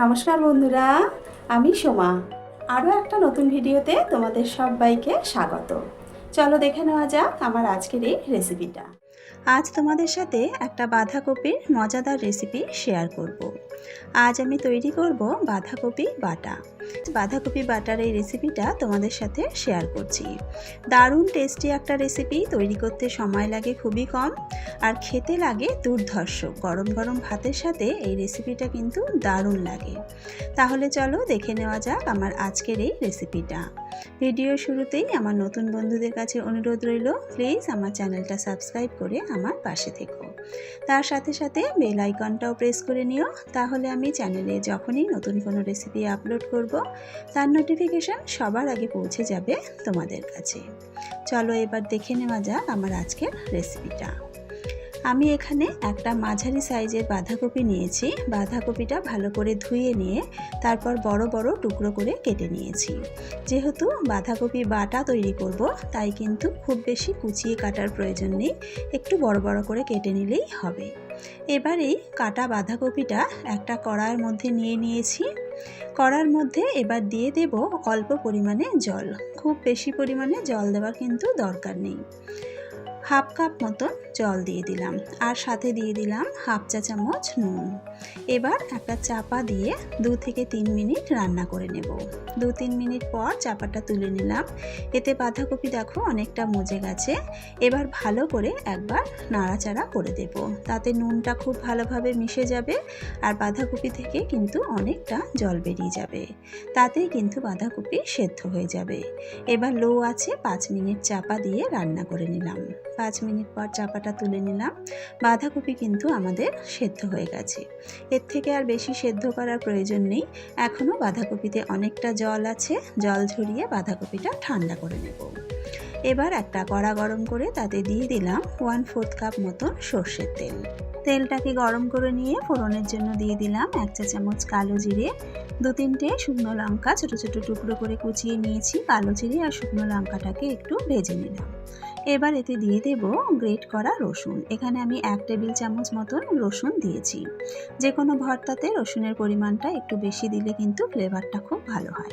নমস্কার বন্ধুরা, আমি সোমা। আরও একটা নতুন ভিডিওতে তোমাদের সবাইকে স্বাগত। চলো দেখে নেওয়া যাক আমার আজকের এই রেসিপিটা। আজ তোমাদের সাথে একটা বাঁধাকপির মজাদার রেসিপি শেয়ার করব। আজ আমি তৈরি করব বাঁধাকপি বাটা। বাঁধাকপি বাটার এই রেসিপিটা তোমাদের সাথে শেয়ার করছি। দারুণ টেস্টি একটা রেসিপি তৈরি করতে সময় লাগে খুবই কম আর খেতে লাগে দুর্ধর্ষ। গরম গরম ভাতের সাথে এই রেসিপিটা কিন্তু দারুণ লাগে। তাহলে চলো দেখে নেওয়া যাক আমার আজকের এই রেসিপিটা ভিডিও শুরুতেই আমার নতুন বন্ধুদের কাছে অনুরোধ রইল প্লিজ আমার চ্যানেলটা সাবস্ক্রাইব করে আমার পাশে থেকো। তার সাথে সাথে বেল আইকনটাও প্রেস করে নিও। তাহলে আমি চ্যানেলে যখনই নতুন কোনো রেসিপি আপলোড করব, তার নোটিফিকেশান সবার আগে পৌঁছে যাবে তোমাদের কাছে। চলো এবার দেখে নেওয়া যাক আমার আজকের রেসিপিটা আমি এখানে একটা মাঝারি সাইজের বাঁধাকপি নিয়েছি। বাঁধাকপিটা ভালো করে ধুয়ে নিয়ে তারপর বড় বড় টুকরো করে কেটে নিয়েছি। যেহেতু বাঁধাকপি বাটা তৈরি করব, তাই কিন্তু খুব বেশি কুচিয়ে কাটার প্রয়োজন নেই। একটু বড় বড় করে কেটে নিলেই হবে। এবার এই কাটা বাঁধাকপিটা একটা কড়ার মধ্যে নিয়ে নিয়েছি। কড়ার মধ্যে এবার দিয়ে দেব অল্প পরিমাণে জল। খুব বেশি পরিমাণে জল দেওয়ার কিন্তু দরকার নেই। হাফ কাপ মতন জল দিয়ে দিলাম আর সাথে দিয়ে দিলাম হাফ চা চামচ নুন। এবার একটা চাপা দিয়ে দু থেকে তিন মিনিট রান্না করে নেব। দু তিন মিনিট পর চাপাটা তুলে নিলাম। এতে বাঁধাকপি দেখো অনেকটা মজে গেছে। এবার ভালো করে একবার নাড়াচাড়া করে দেব। তাতে নুনটা খুব ভালোভাবে মিশে যাবে আর বাঁধাকপি থেকে কিন্তু অনেকটা জল বেরিয়ে যাবে। তাতেই কিন্তু বাঁধাকপি সেদ্ধ হয়ে যাবে। এবার লো আছে পাঁচ মিনিট চাপা দিয়ে রান্না করে নিলাম। পাঁচ মিনিট পর চাপাটা তুলে নিলাম। বাঁধাকপি কিন্তু আমাদের সেদ্ধ হয়ে গেছে। এর থেকে আর বেশি সেদ্ধ করার প্রয়োজন নেই। এখনও বাঁধাকপিতে অনেকটা জল আছে। জল ঝরিয়ে বাঁধাকপিটা ঠান্ডা করে নেব। এবার একটা কড়া গরম করে তাতে দিয়ে দিলাম ওয়ান ফোর্থ কাপ মতন সর্ষের তেল। তেলটাকে গরম করে নিয়ে ফোড়নের জন্য দিয়ে দিলাম এক চা চামচ কালো জিরে, দু তিনটে শুকনো লঙ্কা, ছোটো ছোটো টুকরো করে কুচিয়ে নিয়েছি কালো জিরে আর শুকনো লঙ্কাটাকে একটু ভেজে নিলাম। এবার এতে দিয়ে দেব গ্রেট করা রসুন। এখানে আমি এক টেবিল চামচ মতন রসুন দিয়েছি। যে কোনো ভর্তাতে রসুনের পরিমাণটা একটু বেশি দিলে কিন্তু ফ্লেভারটা খুব ভালো হয়।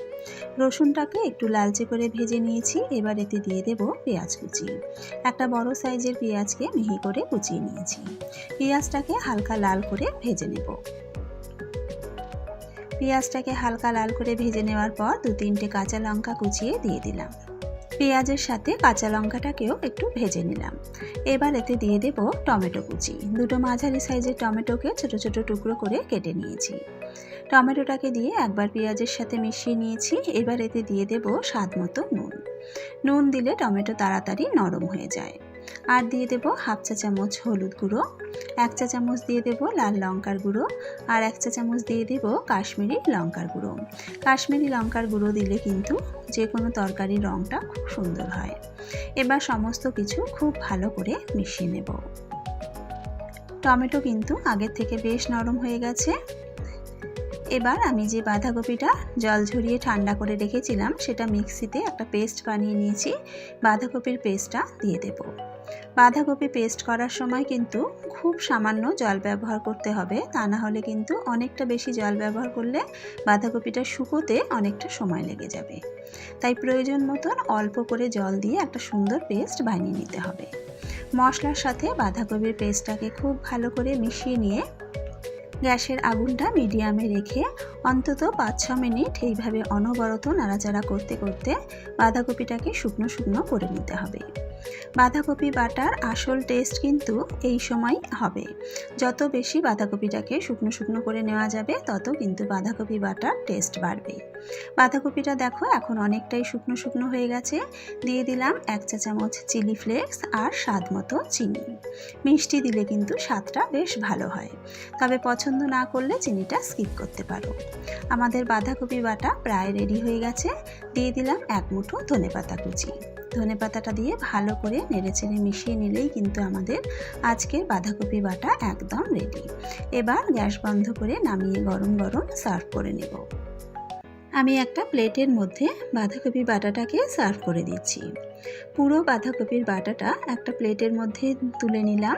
রসুনটাকে একটু লালচে করে ভেজে নিয়েছি, এবার এতে দিয়ে দেব পেঁয়াজ কুচি। একটা বড় সাইজের পেঁয়াজকে মিহি করে কুচিয়ে নিয়েছি। পেঁয়াজটাকে হালকা লাল করে ভেজে নেব। পেঁয়াজটাকে হালকা লাল করে ভেজে নেওয়ার পর দু তিনটে কাঁচা লঙ্কা কুচিয়ে দিয়ে দিলাম। পেঁয়াজের সাথে কাঁচা লঙ্কাটাকেও একটু ভেজে নিলাম। এবার এতে দিয়ে দেব টমেটো কুচি। দুটো মাঝারি সাইজের টমেটোকে ছোট ছোট টুকরো করে কেটে নিয়েছি। টমেটোটাকে দিয়ে একবার পেঁয়াজের সাথে মিশিয়ে নিয়েছি। এবার এতে দিয়ে দেব স্বাদ মতো নুন। নুন দিলে টমেটো তাড়াতাড়ি নরম হয়ে যায়। আর দিয়ে দেব হাফ চা চামচ হলুদ গুঁড়ো, এক চা চামচ দিয়ে দেব লাল লঙ্কার গুঁড়ো আর এক চা চামচ দিয়ে দেব কাশ্মীরি লঙ্কার গুঁড়ো। কাশ্মীরি লঙ্কার গুঁড়ো দিলে কিন্তু যে কোনো তরকারির রঙটা খুব সুন্দর হয়। এবার সমস্ত কিছু খুব ভালো করে মিশিয়ে নেব। টমেটো কিন্তু আগের থেকে বেশ নরম হয়ে গেছে। এবার আমি যে বাঁধাকপিটা জল ঝরিয়ে ঠান্ডা করে রেখেছিলাম, সেটা মিক্সিতে একটা পেস্ট বানিয়ে নিয়েছি। বাঁধাকপির পেস্টটা দিয়ে দেব। বাঁধাকপি পেস্ট করার সময় কিন্তু খুব সামান্য জল ব্যবহার করতে হবে। তা না হলে কিন্তু অনেকটা বেশি জল ব্যবহার করলে বাঁধাকপিটা শুকোতে অনেকটা সময় লেগে যাবে। তাই প্রয়োজন মতন অল্প করে জল দিয়ে একটা সুন্দর পেস্ট বানিয়ে নিতে হবে। মশলার সাথে বাঁধাকপির পেস্টটাকে খুব ভালো করে মিশিয়ে নিয়ে গ্যাসের আগুনটা মিডিয়ামে রেখে অন্তত পাঁচ ছ মিনিট এইভাবে অনবরত নাড়াচাড়া করতে করতে বাঁধাকপিটাকে শুকনো শুকনো করে নিতে হবে। বাঁধাকপি বাটার আসল টেস্ট কিন্তু এই সময় হবে। যত বেশি বাঁধাকপিটাকে শুকনো শুকনো করে নেওয়া যাবে, তত কিন্তু বাঁধাকপি বাটার টেস্ট বাড়বে। বাঁধাকপিটা দেখো এখন অনেকটাই শুকনো শুকনো হয়ে গেছে। দিয়ে দিলাম এক চা চামচ চিলি ফ্লেক্স আর স্বাদ মতো চিনি। মিষ্টি দিলে কিন্তু স্বাদটা বেশ ভালো হয়। তবে পছন্দ না করলে চিনিটা স্কিপ করতে পারো। আমাদের বাঁধাকপি বাটা প্রায় রেডি হয়ে গেছে। দিয়ে দিলাম এক মুঠো ধনে পাতা কুচি। ধনে পাতাটা দিয়ে ভালো করে নেড়েচেড়ে মিশিয়ে নিলেই কিন্তু আমাদের আজকের বাঁধাকপি বাটা একদম রেডি এবার গ্যাস বন্ধ করে নামিয়ে গরম গরম সার্ভ করে নেব। আমি একটা প্লেটের মধ্যে বাঁধাকপি বাটাটাকে সার্ভ করে দিচ্ছি। পুরো বাঁধাকপির বাটাটা একটা প্লেটের মধ্যে তুলে নিলাম।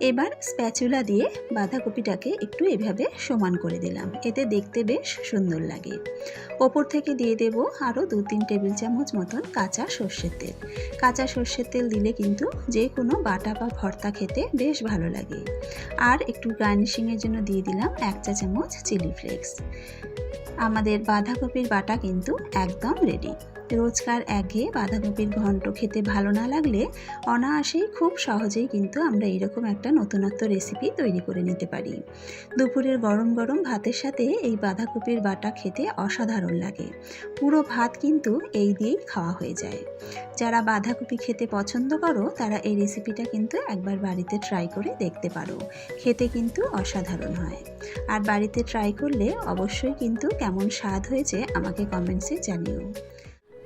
এবার স্প্যাচুলা দিয়ে বাঁধাকপিটাকে একটু এভাবে সমান করে দিলাম। এতে দেখতে বেশ সুন্দর লাগে। ওপর থেকে দিয়ে দেব আরও দু তিন টেবিল চামচ মতন কাঁচা সর্ষের তেল। কাঁচা সর্ষের তেল দিলে কিন্তু যে কোনো বাটা বা ভর্তা খেতে বেশ ভালো লাগে। আর একটু গার্নিশিংয়ের জন্য দিয়ে দিলাম এক চা চামচ চিলি ফ্লেক্স। আমাদের বাঁধাকপির বাটা কিন্তু একদম রেডি রোজকার একঘেয়ে বাঁধাকপির ঘন্ট খেতে ভালো না লাগলে অনায়াসেই খুব সহজেই কিন্তু আমরা এরকম একটা নতুনত্ব রেসিপি তৈরি করে নিতে পারি। দুপুরের গরম গরম ভাতের সাথে এই বাঁধাকপির বাটা খেতে অসাধারণ লাগে। পুরো ভাত কিন্তু এই দিয়েই খাওয়া হয়ে যায়। যারা বাঁধাকপি খেতে পছন্দ করো, তারা এই রেসিপিটা কিন্তু একবার বাড়িতে ট্রাই করে দেখতে পারো। খেতে কিন্তু অসাধারণ হয়। আর বাড়িতে ট্রাই করলে অবশ্যই কিন্তু কেমন স্বাদ হয়েছে আমাকে কমেন্টসে জানিও।